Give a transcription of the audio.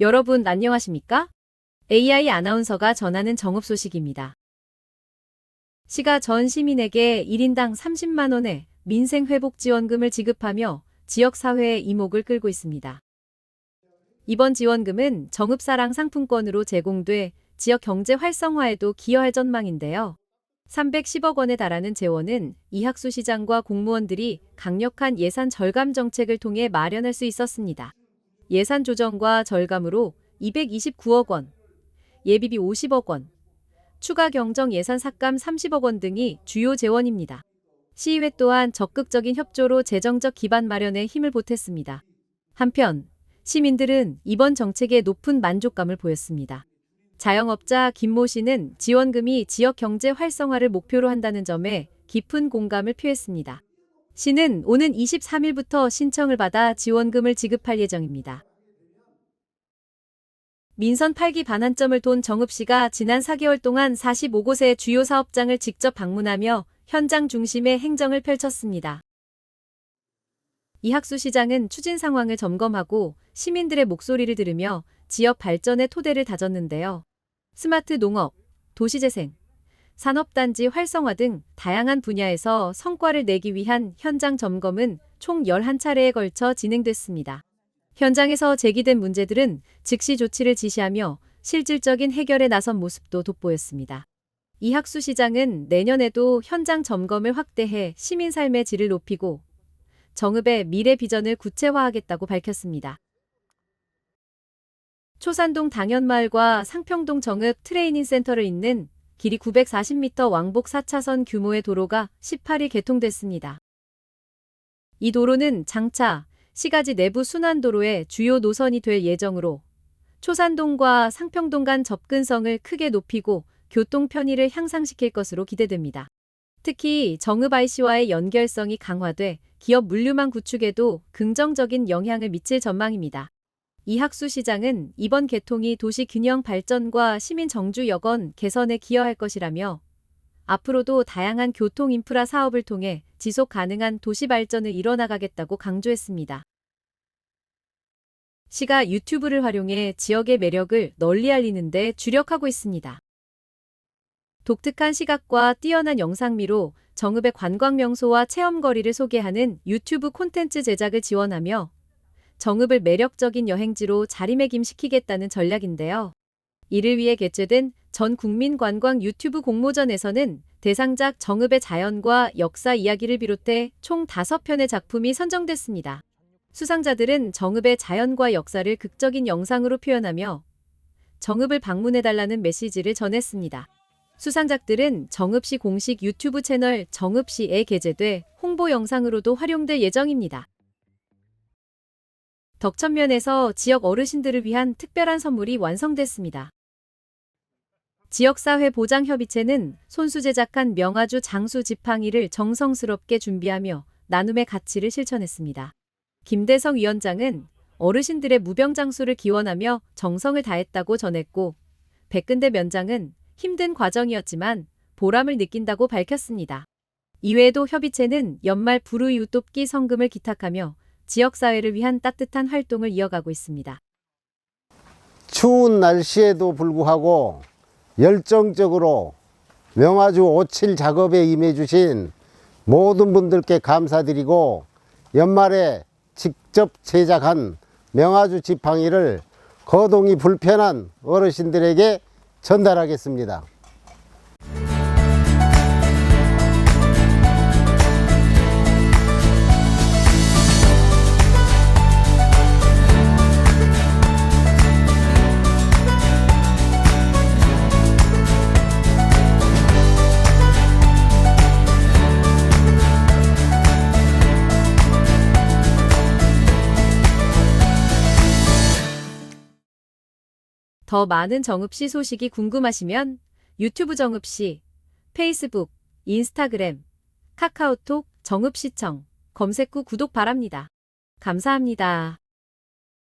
여러분 안녕하십니까? AI 아나운서가 전하는 정읍 소식입니다. 시가 전 시민에게 1인당 30만 원의 민생회복지원금을 지급하며 지역사회의 이목을 끌고 있습니다. 이번 지원금은 정읍사랑 상품권으로 제공돼 지역 경제 활성화에도 기여할 전망인데요. 310억 원에 달하는 재원은 이학수 시장과 공무원들이 강력한 예산 절감 정책을 통해 마련할 수 있었습니다. 예산 조정과 절감으로 229억 원, 예비비 50억 원, 추가 경정 예산 삭감 30억 원 등이 주요 재원입니다. 시의회 또한 적극적인 협조로 재정적 기반 마련에 힘을 보탰습니다. 한편 시민들은 이번 정책에 높은 만족감을 보였습니다. 자영업자 김모 씨는 지원금이 지역 경제 활성화를 목표로 한다는 점에 깊은 공감을 표했습니다. 시는 오는 23일부터 신청을 받아 지원금을 지급할 예정입니다. 민선 8기 반환점을 돈 정읍 씨가 지난 4개월 동안 45곳의 주요 사업장을 직접 방문하며 현장 중심의 행정을 펼쳤습니다. 이학수 시장은 추진 상황을 점검하고 시민들의 목소리를 들으며 지역 발전의 토대를 다졌는데요. 스마트 농업, 도시재생, 산업단지 활성화 등 다양한 분야에서 성과를 내기 위한 현장 점검은 총 11차례에 걸쳐 진행됐습니다. 현장에서 제기된 문제들은 즉시 조치를 지시하며 실질적인 해결에 나선 모습도 돋보였습니다. 이학수 시장은 내년에도 현장 점검을 확대해 시민 삶의 질을 높이고 정읍의 미래 비전을 구체화하겠다고 밝혔습니다. 초산동 당연마을과 상평동 정읍 트레이닝 센터를 잇는 길이 940m 왕복 4차선 규모의 도로가 18일 개통됐습니다. 이 도로는 장차 시가지 내부 순환도로의 주요 노선이 될 예정으로 초산동과 상평동 간 접근성을 크게 높이고 교통 편의를 향상시킬 것으로 기대됩니다. 특히 정읍 IC와의 연결성이 강화돼 기업 물류망 구축에도 긍정적인 영향을 미칠 전망입니다. 이학수 시장은 이번 개통이 도시 균형 발전과 시민 정주 여건 개선에 기여할 것이라며 앞으로도 다양한 교통 인프라 사업을 통해 지속 가능한 도시 발전을 이뤄나가겠다고 강조했습니다. 시가 유튜브를 활용해 지역의 매력을 널리 알리는 데 주력하고 있습니다. 독특한 시각과 뛰어난 영상미로 정읍의 관광 명소와 체험거리를 소개하는 유튜브 콘텐츠 제작을 지원하며 정읍을 매력적인 여행지로 자리매김시키겠다는 전략인데요. 이를 위해 개최된 전 국민 관광 유튜브 공모전에서는 대상작 정읍의 자연과 역사 이야기를 비롯해 총 5편의 작품이 선정됐습니다. 수상자들은 정읍의 자연과 역사를 극적인 영상으로 표현하며 정읍을 방문해달라는 메시지를 전했습니다. 수상작들은 정읍시 공식 유튜브 채널 정읍시에 게재돼 홍보 영상으로도 활용될 예정입니다. 덕천면에서 지역 어르신들을 위한 특별한 선물이 완성됐습니다. 지역사회 보장협의체는 손수 제작한 명아주 장수 지팡이를 정성스럽게 준비하며 나눔의 가치를 실천했습니다. 김대성 위원장은 어르신들의 무병장수를 기원하며 정성을 다했다고 전했고 백근대 면장은 힘든 과정이었지만 보람을 느낀다고 밝혔습니다. 이외에도 협의체는 연말 불우이웃 돕기 성금을 기탁하며 지역사회를 위한 따뜻한 활동을 이어가고 있습니다. 추운 날씨에도 불구하고 열정적으로 명아주 오칠 작업에 임해주신 모든 분들께 감사드리고 연말에 직접 제작한 명아주 지팡이를 거동이 불편한 어르신들에게 전달하겠습니다. 더 많은 정읍시 소식이 궁금하시면 유튜브 정읍시, 페이스북, 인스타그램, 카카오톡 정읍시청 검색 후 구독 바랍니다. 감사합니다.